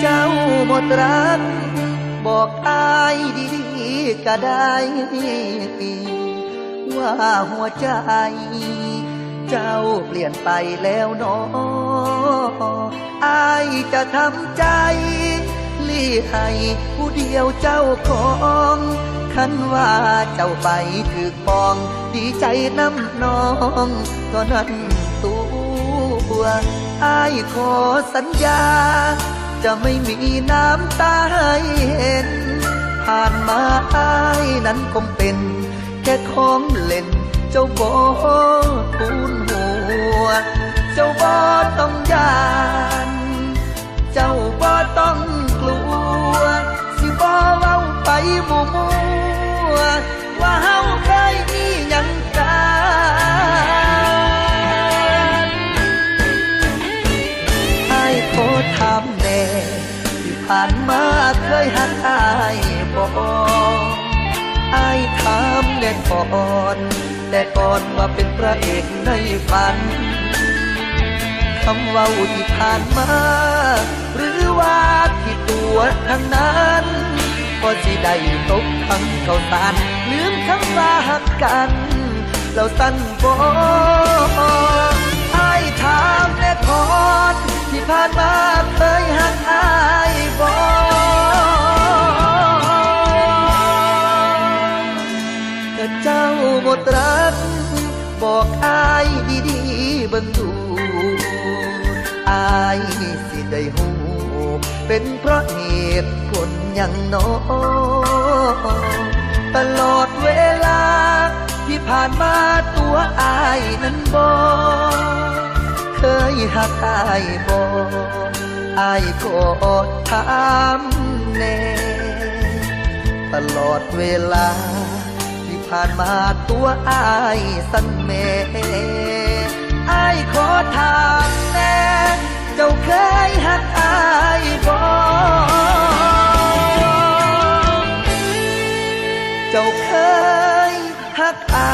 เจ้าหมดรัก บอกอายดีๆก็ได้ว่าหัวใจ เจ้าเปลี่ยนไปแล้วนออายจะทำใจลี่ให้ผู้เดียวเจ้าของคันว่าเจ้าไปถือปอง ดีใจน้ำน้องก็นั้นตัวอายขอสัญญา จะไม่มีน้ำตาให้เห็น ผ่านมาอายนั้นคงเป็น แค่ของเล่น เจ้าบอทูนหัว เจ้าบอต้องยาน เจ้าบอต้องกลัว สิบอเว้าไปมัวมั ผ่านมาเคยหักอายบ่ไอ้ถามแน่ก่อนแต่ก่อนว่าเป็นพระเอกในฝันคำเว่าที่ผ่านมา หรือว่าที่ตัวทั้งนั้นก็สิได้ตกทั้งเขาสารลืมคำว่าหักกันเราสั้นบ่ไอ้ถามแน่ก่อนที่ผ่านมาเคยหักอาย บอกอายดีๆเบิ่งดูอายสิได้หูเป็นเพราะเหตุผลอย่างน้อตลอดเวลาที่ผ่านมาตัวอายนั้นบอกเคยหักอายบอกอายก็ถามแน่ตลอดเวลา ผ่านมาตัวอายสั่นเมอายขอถามแน่เจ้าเคยหักอายบ่เจ้าเคยหักอาย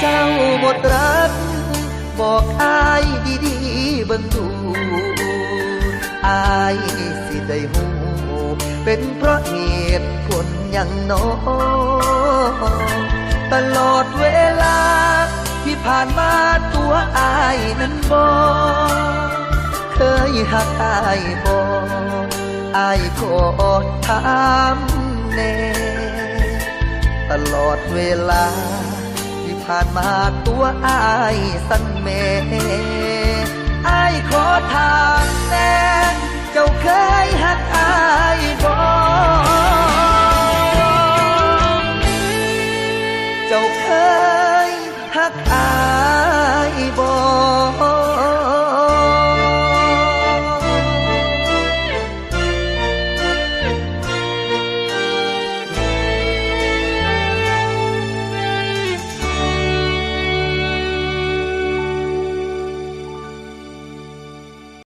เจ้าหมดรัก บอกอายดีๆเบิ่งดูอายสิได้หูเป็นเพราะเหตุผลอย่างน้อตลอดเวลาที่ผ่านมาตัวอายนั้นบอกเคยหักอายบอกอายก็ถามแน่ตลอดเวลา่านมาตัวอายสั้นเม่อายขอทามแน่เจ้าเคยหักอายบ่